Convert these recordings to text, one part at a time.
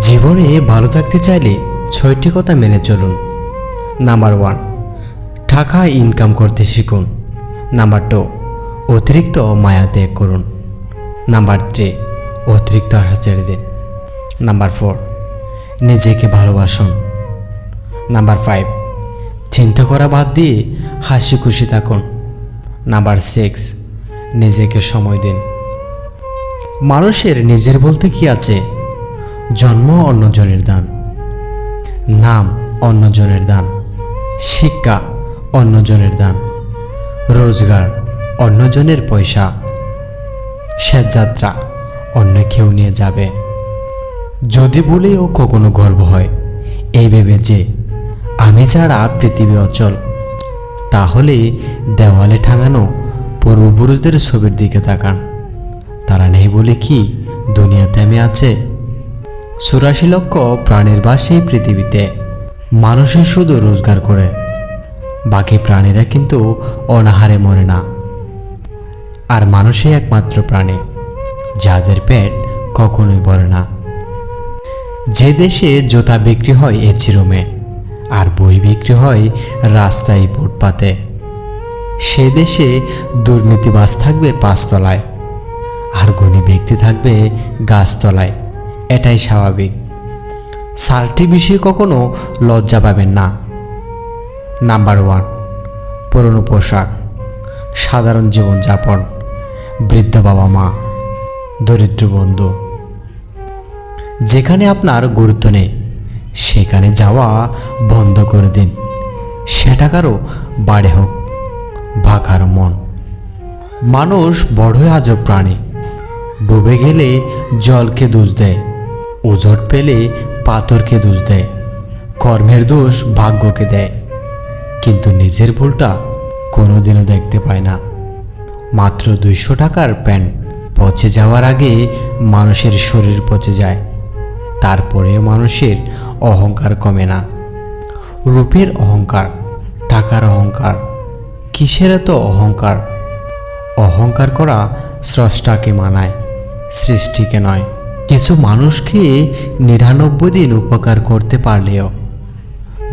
জীবনে ভালো থাকতে চাইলে ছয়টি কথা মেনে চলুন। নাম্বার ওয়ান টাকা ইনকাম করতে শিখুন। নাম্বার টু অতিরিক্ত মায়া ত্যাগ করুন। নাম্বার থ্রি অতিরিক্ত আশা ছেড়ে দিন। নাম্বার ফোর নিজেকে ভালোবাসুন। নাম্বার ফাইভ চিন্তা করা বাদ দিয়ে হাসি খুশি থাকুন। নাম্বার সিক্স নিজেকে সময় দিন। মানুষের নিজের বলতে কি আছে? জন্ম অন্যজনের দান। নাম অন্যজনের দান। শিক্ষা অন্যজনের দান। রোজগার অন্যজনের পয়সা। যাত্রা অন্য কেউ নিয়ে যাবে। যদি বলেও কখনো গর্ব হয়, এই ভেবে যে আমি ছাড়া পৃথিবী অচল, তাহলে দেওয়ালে টাঙানো পূর্বপুরুষদের ছবির দিকে তাকান। তারা নেই বলে কি দুনিয়াতে আমি আছে? চুরাশি লক্ষ প্রাণীর বাস এই পৃথিবীতে। মানুষই শুধু রোজগার করে। বাকি প্রাণীরা কিন্তু অনাহারে মরে না। আর মানুষই একমাত্র প্রাণী, যাদের পেট কখনোই ভরে না। যে দেশে জোতা বিক্রি হয়, এ চিরমে, আর বই বিক্রি হয়, রাস্তায় ফুটপাতে। সে দেশে দুর্নীতিবাস থাকবে পাঁচতলায়, আর গুণী ব্যক্তি থাকবে গাছতলায়। এটাই স্বাভাবিক। সারটি বিষয়ে কখনো লজ্জা পাবেন না। নাম্বার ওয়ান পুরনো পোশাক, সাধারণ জীবনযাপন, বৃদ্ধ বাবা মা দরিদ্র বন্ধু। যেখানে আপনার গুরুত্ব নেই, সেখানে যাওয়া বন্ধ করে দিন। সেটা কারও বাড়ে হোক, বা কারও মন। মানুষ বড়ই আজব প্রাণী। ডুবে গেলে জলকে দোষ দেয়। ওজট পেলে পাথরকে দোষ দেয়, কর্মের দোষ ভাগ্যকে দেয়। কিন্তু নিজের ভুলটা কোনোদিনও দেখতে পায় না। মাত্র দুইশো টাকার প্যান্ট পচে যাওয়ার আগে মানুষের শরীর পচে যায়, তারপরেও মানুষের অহংকার কমে না। রূপের অহংকার, টাকার অহংকার, কিসের এত অহংকার? অহংকার করা স্রষ্টাকে মানায়, সৃষ্টিকে নয়। কিছু মানুষকে নিরানব্বই দিন উপকার করতে পারলেও,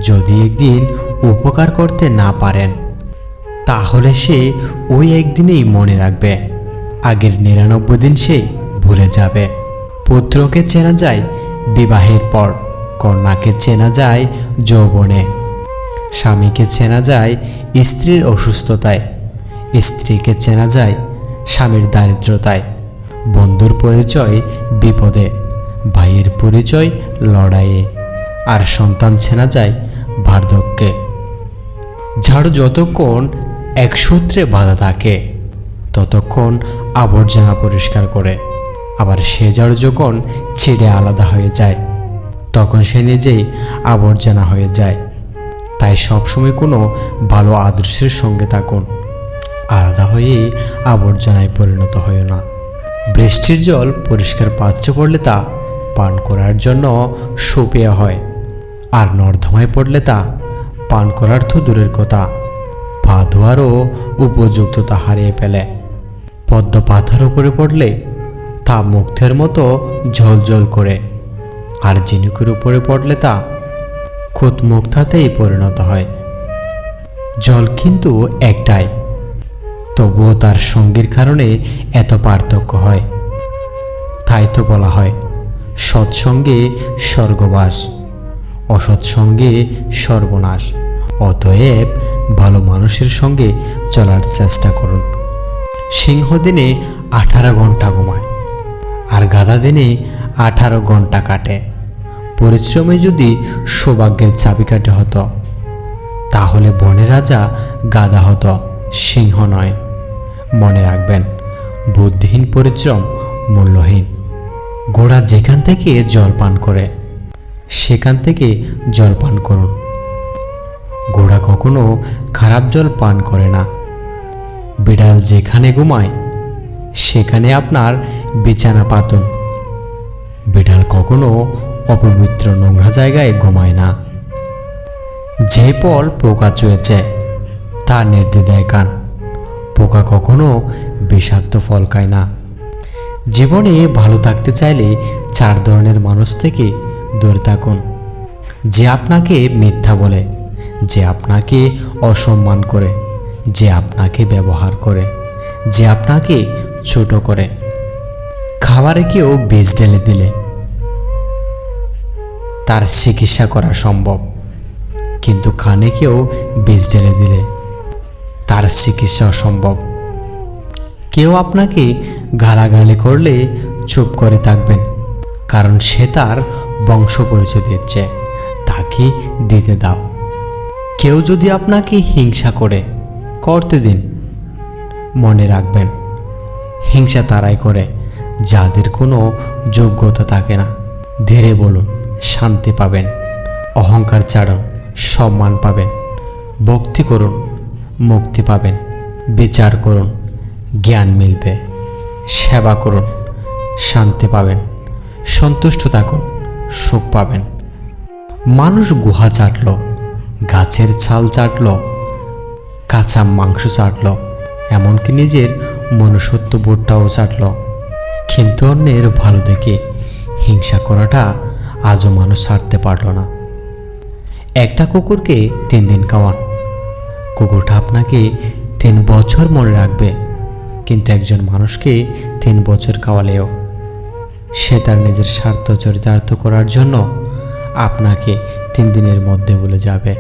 যদি একদিন উপকার করতে না পারেন, তাহলে সে ওই একদিনেই মনে রাখবে, আগের নিরানব্বই দিন সে ভুলে যাবে। পুত্রকে চেনা যায় বিবাহের পর, কন্যাকে চেনা যায় যৌবনে, স্বামীকে চেনা যায় স্ত্রীর অসুস্থতায়, স্ত্রীকে চেনা যায় স্বামীর দারিদ্রতায়। বন্ধুর পরিচয় বিপদে, ভাইয়ের পরিচয় লড়াইয়ে, আর সন্তান চেনা যায় বার্ধক্যে ঝাড়ু যতক্ষণ এক সূত্রে বাঁধা থাকে, ততক্ষণ আবর্জনা পরিষ্কার করে, আবার সে ঝাড়ু যখন ছিঁড়ে আলাদা হয়ে যায়, তখন সে নিজেই আবর্জনা হয়ে যায়। তাই সবসময় কোনো ভালো আদর্শের সঙ্গে থাকুন, আলাদা হয়ে আবর্জনায় পরিণত হয় না। বৃষ্টির জল পরিষ্কার পাত্রে পড়লে তা পান করার জন্য সুপেয়া হয়। আর নর্দমায় পড়লে তা পান করার তো দূরের কথা। পা ধোয়ারও উপযুক্ততা হারিয়ে ফেলে। পদ্ম পাথার উপরে পড়লে তা মুক্তের মতো ঝলঝল করে। আর ঝিনুকের উপরে পড়লে তা খুদ মুক্তাতেই পরিণত হয়। জল কিন্তু একটাই। তবুও তার সঙ্গীর কারণে এত পার্থক্য হয়। তাই তো বলা হয়, সৎসঙ্গে স্বর্গবাস, অসৎসঙ্গে সর্বনাশ। অতএব ভালো মানুষের সঙ্গে চলার চেষ্টা করুন। সিংহ দিনে আঠারো ঘণ্টা ঘুমায়, আর গাধা দিনে আঠারো ঘণ্টা কাটে। পরিশ্রমে যদি সৌভাগ্যের চাবিকাঠি হতো, তাহলে বনের রাজা গাধা হতো, সিংহ নয়। মনে রাখবেন, বুদ্ধিহীন পরিশ্রম মূল্যহীন। ঘোড়া যেখান থেকে জল পান করে, সেখান থেকে জল পান করুন। ঘোড়া কখনো খারাপ জল পান করে না। বিড়াল যেখানে ঘুমায়, সেখানে আপনার বিছানা পাতুন। বিড়াল কখনো অপবিত্র নোংরা জায়গায় ঘুমায় না। যে পল পোকা চুয়েছে, তা নির্দ্বিধায় কান পোকা কখনো বিষাক্ত ফল খায় না। জীবনে ভালো থাকতে চাইলে চার ধরনের মানুষ থেকে দূরে থাকুন। যে আপনাকে মিথ্যা বলে, যে আপনাকে অসম্মান করে, যে আপনাকে ব্যবহার করে, যে আপনাকে ছোট করে। খাবারে কেউ বীজ ঢেলে দিলে তার চিকিৎসা করা সম্ভব, কিন্তু কানে কেউ বীজ ঢেলে দিলে তার চিকিৎসা অসম্ভব কেউ আপনাকে গালাগালি করলে চুপ করে থাকবেন, কারণ সে তার বংশ পরিচয় দিচ্ছে তাকে দিতে দাও। কেউ যদি আপনাকে হিংসা করে, করতে দিন। মনে রাখবেন, হিংসা তারাই করে, যাদের কোনো যোগ্যতা থাকে না। ধীরে বলুন, শান্তি পাবেন, অহংকার ছাড়ুন সম্মান পাবেন। ভক্তি করুন। মুক্তি পাবেন। বিচার করুন, জ্ঞান মিলবে, সেবা করুন, শান্তি পাবেন, সন্তুষ্ট থাকুন, সুখ পাবেন। মানুষ গুহা চাটল, গাছের ছাল চাটল, কাঁচা মাংস চাটল, এমনকি নিজের মনুষ্যত্ব বোধটাও চাটল। কিন্তু অন্যের ভালো দেখে হিংসা করাটা আজও মানুষ ছাড়তে পারল না। একটা কুকুরকে তিন দিন খাওয়ান। কুকুরটা আপনাকে তিন বছর মনে রাখবে। কিন্তু একজন মানুষকে তিন বছর খাওয়ালেও সে তার নিজের স্বার্থ চরিতার্থ করার জন্য আপনাকে তিন দিনের মধ্যে বলে যাবে।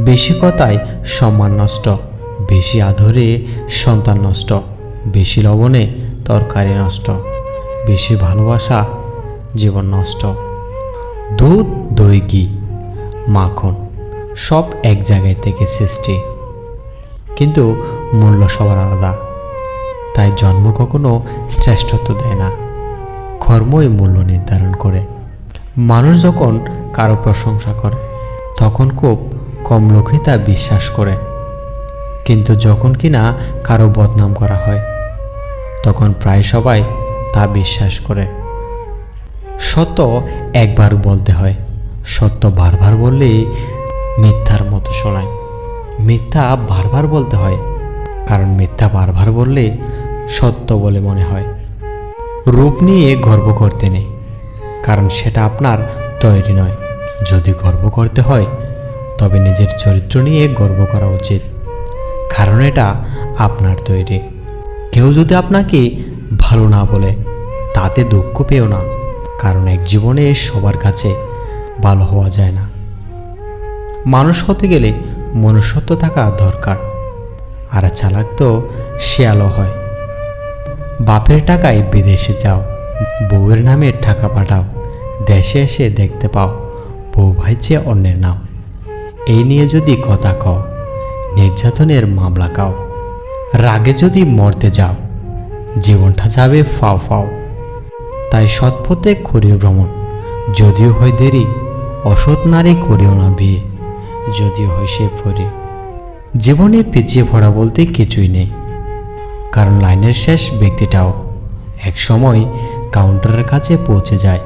বেশি কথায় সম্মান নষ্ট, বেশি আদরে সন্তান নষ্ট, বেশি লবণে তরকারি নষ্ট, বেশি ভালোবাসা জীবন নষ্ট। দুধ, দই, ঘি, মাখন। সব এক জায়গায় থেকে সৃষ্টি। কিন্তু মূল্য সবার আলাদা। তাই জন্ম কখনো শ্রেষ্ঠত্ব দেয় না। কর্মই মূল্য নির্ধারণ করে। মানুষ যখন কারও প্রশংসা করে, তখন খুব কম লোকই তা বিশ্বাস করে। কিন্তু যখন কিনা কারও বদনাম করা হয়, তখন প্রায় সবাই তা বিশ্বাস করে। সত্য একবার বলতে হয়, সত্য বারবার বললে মিথ্যার মতো শোনায়। মিথ্যা বারবার বলতে হয়, কারণ মিথ্যা বারবার বললে সত্য বলে মনে হয়। রূপ নিয়ে গর্ব করতে নেই, কারণ সেটা আপনার তৈরি নয়। যদি গর্ব করতে হয়, তবে নিজের চরিত্র নিয়ে গর্ব করা উচিত, কারণ এটা আপনার তৈরি। কেউ যদি আপনাকে ভালো না বলে, তাতে দুঃখ পেও না, কারণ এক জীবনে সবার কাছে ভালো হওয়া যায় না। মানুষ হতে গেলে মনুষ্যত্ব থাকা দরকার। আর চালাক তো শেয়ালও হয়। বাপের টাকায় বিদেশে যাও, বউয়ের নামে টাকা পাঠাও, দেশে এসে দেখতে পাও, বউ ভাই চেয়ে অন্যের নাম। এই নিয়ে যদি কথা কও, নির্যাতনের মামলা কাও রাগে যদি মরতে যাও, জীবনটা যাবে ফাও ফাও। তাই সৎপথে করিও ভ্রমণ, যদিও হয় দেরি, অসৎ নারী করিও না বিয়ে। যদিও হয় সে পরে জীবনে পিছিয়ে পড়া বলতে কিছুই নেই। কারণ লাইনের শেষ ব্যক্তিটাও এক সময় কাউন্টারের কাছে পৌঁছে যায়।